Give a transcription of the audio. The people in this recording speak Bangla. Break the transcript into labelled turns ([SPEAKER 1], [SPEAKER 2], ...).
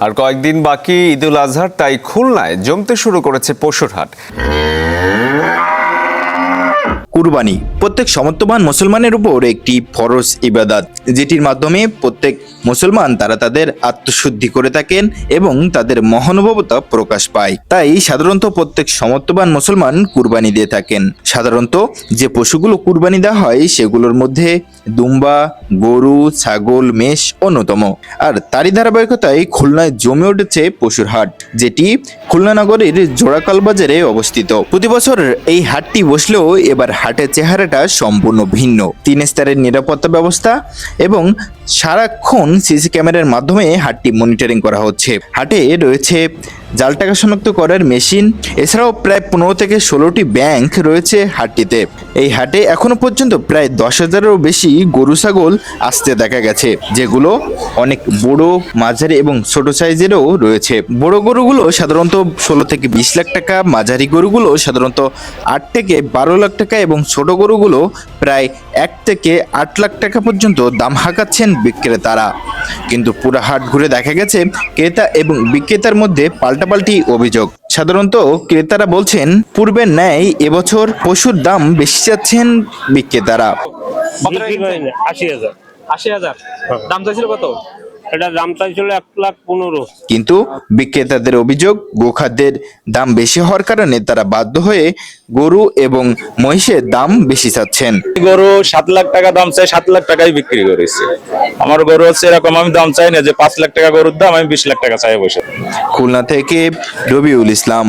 [SPEAKER 1] আর কয়েকদিন বাকি ঈদুল আজহার তাই খুলনায় জমতে শুরু করেছে পশুর হাট।
[SPEAKER 2] কুরবানি প্রত্যেক সমর্থবান মুসলমানের উপর একটি ফরজ ইবাদাত, যেটির মাধ্যমে প্রত্যেক মুসলমান তারা তাদের আত্মশুদ্ধি করে থাকেন এবং তাদের মহানুভবতা প্রকাশ পায়। তাই সাধারণত প্রত্যেক সমর্থবান মুসলমান কুরবানি দিয়ে থাকেন। সাধারণত যে পশুগুলো কুরবানি দেওয়া হয়, সেগুলোর মধ্যে দুম্বা, গরু, ছাগল, মেষ অন্যতম। আর তারই ধারাবাহিকতায় খুলনায় জমে উঠেছে পশুর হাট, যেটি খুলনা নগরীর জোড়াকাল বাজারে অবস্থিত। প্রতি বছর এই হাটটি বসলেও এবার হাটের চেহারাটা সম্পূর্ণ ভিন্ন। তিন স্তরের নিরাপত্তা ব্যবস্থা এবং সারাক্ষণ সিসি ক্যামেরার মাধ্যমে হাটটি মনিটরিং করা হচ্ছে। হাটে রয়েছে জাল টাকা শনাক্ত করার মেশিন। এছাড়াও প্রায় পনেরো থেকে ষোলোটি ব্যাংক রয়েছে হাটটিতে। এই হাটে এখনও পর্যন্ত প্রায় দশ হাজারেরও বেশি গরু, ছাগল আসতে দেখা গেছে, যেগুলো অনেক বড়, মাঝারি এবং ছোট সাইজেরও রয়েছে। বড় গরুগুলো সাধারণত ষোলো থেকে বিশ লাখ টাকা, মাঝারি গরুগুলো সাধারণত আট থেকে বারো লাখ টাকা এবং ছোট গরুগুলো প্রায় এক থেকে আট লাখ টাকা পর্যন্ত দাম হাঁকাচ্ছেন বিক্রেতারা। কিন্তু পুরো হাট ঘুরে দেখা গেছে ক্রেতা এবং বিক্রেতার মধ্যে পাল্টাপাল্টি অভিযোগ। সাধারণত ক্রেতারা বলছেন পূর্বের ন্যায় এবছর পশুর দাম বেশি চাচ্ছেন বিক্রেতারা।
[SPEAKER 3] আশি হাজার।
[SPEAKER 4] আশি হাজার। দাম চাইছিল কত?
[SPEAKER 3] এটা দাম চাইছিল এক লাখ পনেরো।
[SPEAKER 2] কিন্তু বিক্রেতাদের অভিযোগ গোখাদ্যের দাম বেশি হওয়ার কারণে তারা বাধ্য হয়ে গরু এবং মহিষের দাম বেশি চাচ্ছেন।
[SPEAKER 5] গরু সাত লাখ টাকা দাম চাই সাত লাখ টাকায় বিক্রি করেছে। আমার গরু হচ্ছে এরকম আমি দাম চাই না যে পাঁচ লাখ টাকা গরুর দাম আমি বিশ লাখ টাকা চাই বসে
[SPEAKER 2] খুলনা থেকে রবিউল ইসলাম।